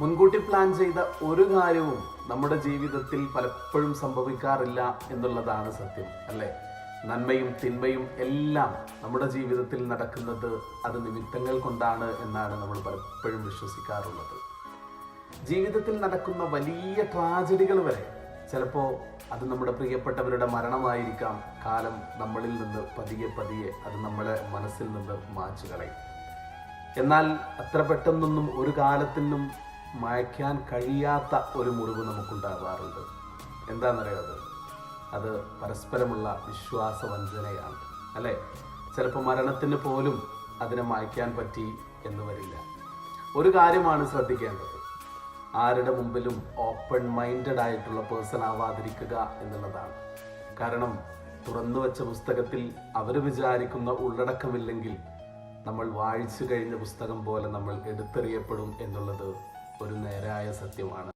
മുൻകൂട്ടി പ്ലാൻ ചെയ്ത ഒരു കാര്യവും നമ്മുടെ ജീവിതത്തിൽ പലപ്പോഴും സംഭവിക്കാറില്ല എന്നുള്ളതാണ് സത്യം അല്ലേ? നന്മയും തിന്മയും എല്ലാം നമ്മുടെ ജീവിതത്തിൽ നടക്കുന്നത് അത് നിമിത്തങ്ങൾ കൊണ്ടാണ് എന്നാണ് നമ്മൾ പലപ്പോഴും വിശ്വസിക്കാറുള്ളത്. ജീവിതത്തിൽ നടക്കുന്ന വലിയ ട്രാജഡികൾ വരെ ചിലപ്പോൾ അത് നമ്മുടെ പ്രിയപ്പെട്ടവരുടെ മരണമായിരിക്കാം. കാലം നമ്മളിൽ നിന്ന് പതിയെ പതിയെ അത് നമ്മുടെ മനസ്സിൽ നിന്ന് മാച്ചു കളയും എന്നാൽ അത്ര പെട്ടെന്നൊന്നും ഒരു കാലത്തിനും മായ്ക്കാൻ കഴിയാത്ത ഒരു മുറിവ് നമുക്കുണ്ടാകാറുണ്ട്. എന്താണെന്നറിയാത് അത് പരസ്പരമുള്ള വിശ്വാസ വഞ്ചനയാണ് അല്ലേ? ചിലപ്പോൾ മരണത്തിന് പോലും അതിനെ മായ്ക്കാൻ പറ്റി എന്ന് വരില്ല. ഒരു കാര്യമാണ് ശ്രദ്ധിക്കേണ്ടത്. ആരുടെ മുമ്പിലും ഓപ്പൺ മൈൻഡഡ് ആയിട്ടുള്ള പേഴ്സൺ ആവാതിരിക്കുക എന്നുള്ളതാണ്. കാരണം തുറന്നു വെച്ച പുസ്തകത്തിൽ അവർ വിചാരിക്കുന്ന ഉള്ളടക്കമില്ലെങ്കിൽ നമ്മൾ വായിച്ചു കഴിഞ്ഞ പുസ്തകം പോലെ നമ്മൾ എടുത്തെറിയപ്പെടും എന്നുള്ളത് ഒരു നേരായ സത്യമാണ്.